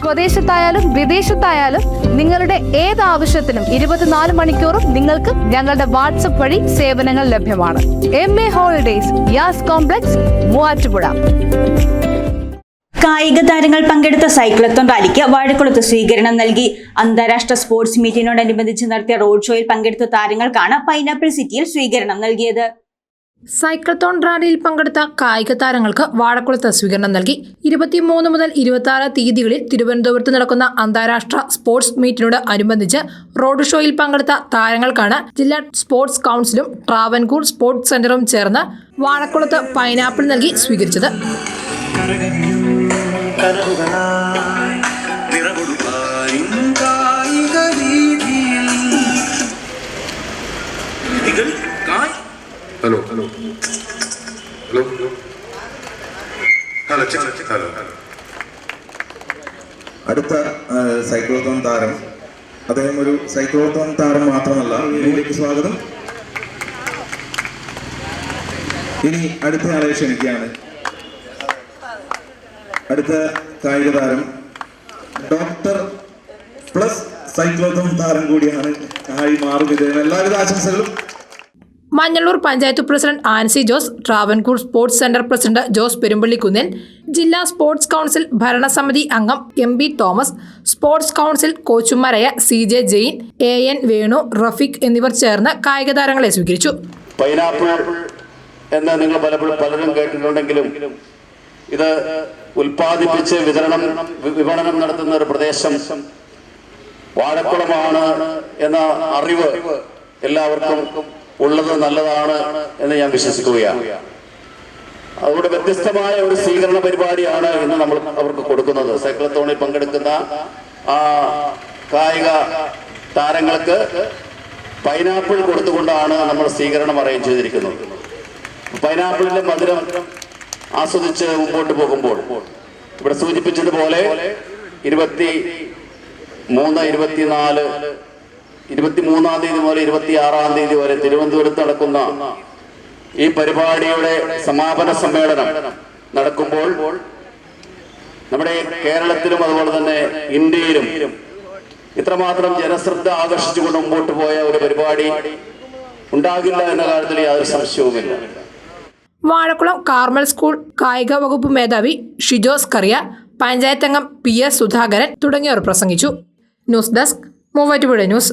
സ്വദേശത്തായാലും വിദേശത്തായാലും നിങ്ങളുടെ ഏത് ആവശ്യത്തിനും ഇരുപത്തിനാല് മണിക്കൂറും നിങ്ങൾക്ക് ഞങ്ങളുടെ വാട്സപ്പ് വഴി സേവനങ്ങൾ ലഭ്യമാണ്. M A holidays Yas complex Muvattupuzha. കായിക താരങ്ങൾ പങ്കെടുത്ത സൈക്ലത്തോൺ റാലിക്ക് വാഴക്കുളത്ത് സ്വീകരണം നൽകി. അന്താരാഷ്ട്ര സ്പോർട്സ് മീറ്റിനോടനുബന്ധിച്ച് നടത്തിയ റോഡ് ഷോയിൽ പങ്കെടുത്ത താരങ്ങൾക്കാണ് പൈനാപ്പിൾ സിറ്റിയിൽ സ്വീകരണം നൽകിയത്. സൈക്ലത്തോൺ റാലിയിൽ പങ്കെടുത്ത കായിക താരങ്ങൾക്ക് വാഴക്കുളത്ത് സ്വീകരണം നൽകി. ഇരുപത്തിമൂന്ന് മുതൽ ഇരുപത്തി ആറ് തീയതികളിൽ തിരുവനന്തപുരത്ത് നടക്കുന്ന അന്താരാഷ്ട്ര സ്പോർട്സ് മീറ്റിനോട് അനുബന്ധിച്ച് റോഡ് ഷോയിൽ പങ്കെടുത്ത താരങ്ങൾക്കാണ് ജില്ലാ സ്പോർട്സ് കൗൺസിലും ട്രാവൻകൂർ സ്പോർട്സ് സെന്ററും ചേർന്ന് വാഴക്കുളത്ത് പൈനാപ്പിൾ നൽകി സ്വീകരിച്ചത്. Hello hello hello hello hello അടുത്ത സൈക്ലോത്തോൺ താരം. അദ്ദേഹം ഒരു സൈക്ലോത്തോൺ താരം മാത്രമല്ല. ഇതിലേക്ക് സ്വാഗതം. ഇനി അടുത്തയാളെ ക്ഷണിക്കുകയാണ്. അടുത്ത കായിക താരം. ഡോക്ടർ പ്ലസ് സൈക്ലോത്തോൺ താരം കൂടിയാണ്. ആയി മാറും. ഇദ്ദേഹം എല്ലാവിധ ആശംസകളും. Manjalloor panchayat president Ancy Jose Travancore sports centre president Jose പെരുമ്പള്ളിക്കുന്നിൽ ജില്ലാ സ്പോർട്സ് കൗൺസിൽ ഭരണസമിതി അംഗം M B Thomas sports council കോച്ചുമാരായ C J Jain A N Venu Rafeeq എന്നിവർ ചേർന്ന് കായിക താരങ്ങളെ സ്വീകരിച്ചു. പൈനാപ്പിൾ എന്ന് നിങ്ങൾ പലപ്പോഴും പലരും കേട്ടിട്ടുണ്ടെങ്കിലും ഇത് ഉൽപ്പാദിപ്പിച്ച് വിതരണം വിപണനം നടത്തുന്ന ഒരു പ്രദേശം വാഴക്കുളമാണ് എന്ന അറിവ് എല്ലാവർക്കും ഉള്ളത് നല്ലതാണ് എന്ന് ഞാൻ വിശ്വസിക്കുകയാണ്. അതുകൊണ്ട് വ്യത്യസ്തമായ ഒരു സ്വീകരണ പരിപാടിയാണ് ഇന്ന് നമ്മൾ അവർക്ക് കൊടുക്കുന്നത്. സൈക്ലത്തോണിൽ പങ്കെടുക്കുന്ന ആ കായിക താരങ്ങൾക്ക് പൈനാപ്പിൾ കൊടുത്തുകൊണ്ടാണ് നമ്മൾ സ്വീകരണം അറേഞ്ച് ചെയ്തിരിക്കുന്നത്. പൈനാപ്പിളിന്റെ മധുരം ആസ്വദിച്ച് മുമ്പോട്ട് പോകുമ്പോൾ ഇവിടെ സൂചിപ്പിച്ചതുപോലെ ഇരുപത്തി മൂന്ന് ഇരുപത്തിനാല് ഇരുപത്തി മൂന്നാം തീയതി മുതൽ ഇരുപത്തി ആറാം തീയതി വരെ തിരുവനന്തപുരത്ത് നടക്കുന്ന ഈ പരിപാടിയുടെ സമാപന സമ്മേളനം നടക്കുമ്പോൾ നമ്മുടെ കേരളത്തിലും അതുപോലെ തന്നെ ഇന്ത്യയിലും ഇത്രമാത്രം ജനശ്രദ്ധ ആകർഷിച്ചുകൊണ്ട് മുമ്പോട്ട് പോയ ഒരു പരിപാടി ഉണ്ടാകില്ല എന്ന കാര്യത്തിൽ യാതൊരു സംശയവുമില്ല. വാഴക്കുളം കാർമൽ സ്കൂൾ കായിക വകുപ്പ് മേധാവി ഷിജോസ് കറിയ പഞ്ചായത്തംഗം പി എസ് സുധാകരൻ തുടങ്ങിയവർ പ്രസംഗിച്ചു. News desk Muvattupuzha news.